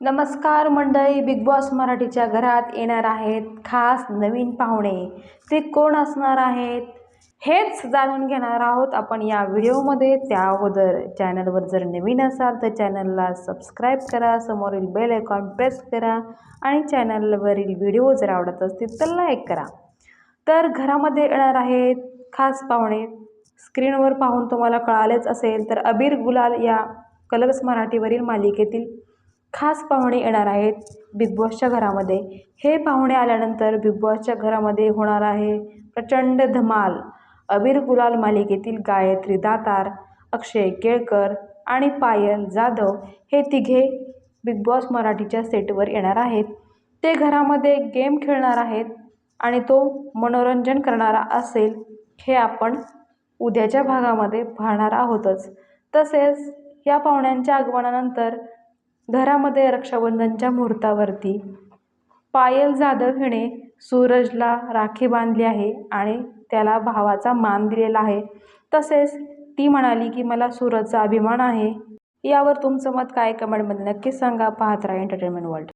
नमस्कार मंडळी big boss मराठीच्या घरात येणार आहेत खास नवीन पाहुणे. ते कोण असणार आहेत? हेच जाणून घेणार आहोत आपण या व्हिडिओमध्ये. त्या अगोदर चॅनलवर जर नवीन असाल तर चॅनलला सबस्क्राईब करा समोरील बेल आयकॉन प्रेस करा आणि चॅनलवरील व्हिडिओ जर आवडत असतील तर लाईक करा. तर घरामध्ये येणार आहेत खास पाहुणे. स्क्रीनवर पाहून तुम्हाला कळालेच असेल तर अबीर गुलाल या कलर्स मराठीवरील मालिकेतील खास पाहुणे येणार आहेत बिग बॉसच्या घरामध्ये. हे पाहुणे आल्यानंतर बिग बॉसच्या घरामध्ये होणार आहे प्रचंड धमाल. अबीर गुलाल मालिकेतील गायत्री दातार अक्षय केळकर आणि पायल जाधव हे तिघे बिग बॉस मराठीच्या सेटवर येणार आहेत. ते घरामध्ये गेम खेळणार आहेत आणि तो मनोरंजन करणारा असेल हे आपण उद्याच्या भागामध्ये पाहणार आहोतच. तसेच या पाहुण्यांच्या आगमनानंतर घरामध्ये रक्षाबंधनच्या मुहूर्तावरती. पायल जाधव हिने सूरजला राखी बांधली आहे आणि त्याला भावाचा मान दिलेला आहे. तसेच ती म्हणाली की मला सूरजचा अभिमान आहे. यावर तुमचं मत काय? कमेंटमध्ये नक्कीच सांगा. पाहत राहा एंटरटेनमेंट वर्ल्ड